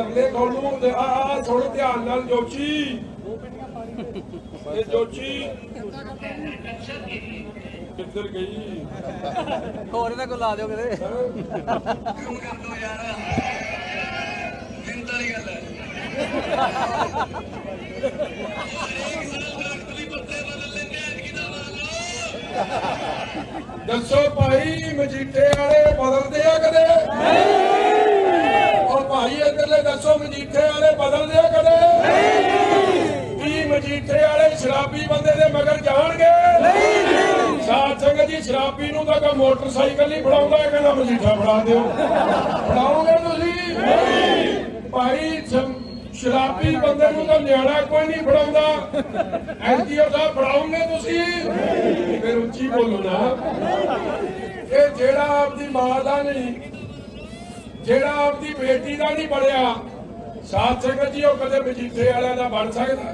ਤਰਲੇ ਖੋਲੂ ਤੇ ਆ ਆ ਥੋੜੇ ਧਿਆਨ ਨਾਲ ਜੋਚੀ ਇਹ ਜੋਚੀ ਕਿੱਧਰ ਗਈ? ਹੋਰ ਇਹਨਾਂ ਕੋ ਲਾ ਦਿਓ ਕਿਤੇ। ਦੱਸੋ ਭਾਈ ਮਜੀਠੇ ਵਾਲੇ ਬਦਲਦੇ ਆ ਕਦੇ ਨਹੀਂ ਔਰ ਭਾਈ ਇਧਰਲੇ ਦੱਸੋ ਮਜੀਠੇ ਵਾਲੇ ਬਦਲਦੇ ਆ ਕਦੇ। ਨਹੀਂ ਕੀ ਮਜੀਠੇ ਵਾਲੇ ਸ਼ਰਾਬੀ ਬੰਦੇ ਦੇ ਮਗਰ ਜਾਣਗੇ? ਨਹੀਂ ਸਾਧ ਸੰਗਤ ਜੀ ਸ਼ਰਾਬੀ ਨੂੰ ਤਾਂ ਕਾ ਮੋਟਰਸਾਈਕਲ ਹੀ ਫੜਾਉਂਦਾ ਹੈ, ਕਹਿੰਦਾ ਮਜੀਠਾ ਫੜਾ ਦਿਓ। ਫੜਾਓਗੇ ਤੁਸੀਂ? ਨਹੀਂ ਭਾਈ ਸ਼ਰਾਬੀ ਬੰਦੇ ਨੂੰ ਤਾਂ ਨਿਆਣਾ ਕੋਈ ਨਹੀਂ ਫੜਾਉਂਦਾ। ਐਨਜੀਓ ਸਾਹਿਬ ਫੜਾਉਂਗੇ ਤੁਸੀਂ? ਫਿਰ ਉੱਚੀ ਬੋਲੋ ਨਾ। ਇਹ ਜਿਹੜਾ ਆਪਦੀ ਮਾਂ ਦਾ ਨਹੀਂ ਜਿਹੜਾ ਆਪਦੀ ਬੇਟੀ ਦਾ ਨਹੀਂ ਬਣਿਆ ਸਾਥ ਸੰਗਤ ਜੀ ਉਹ ਕਦੇ ਮਜੀਠੇ ਵਾਲਿਆਂ ਦਾ ਬਣ ਸਕਦਾ।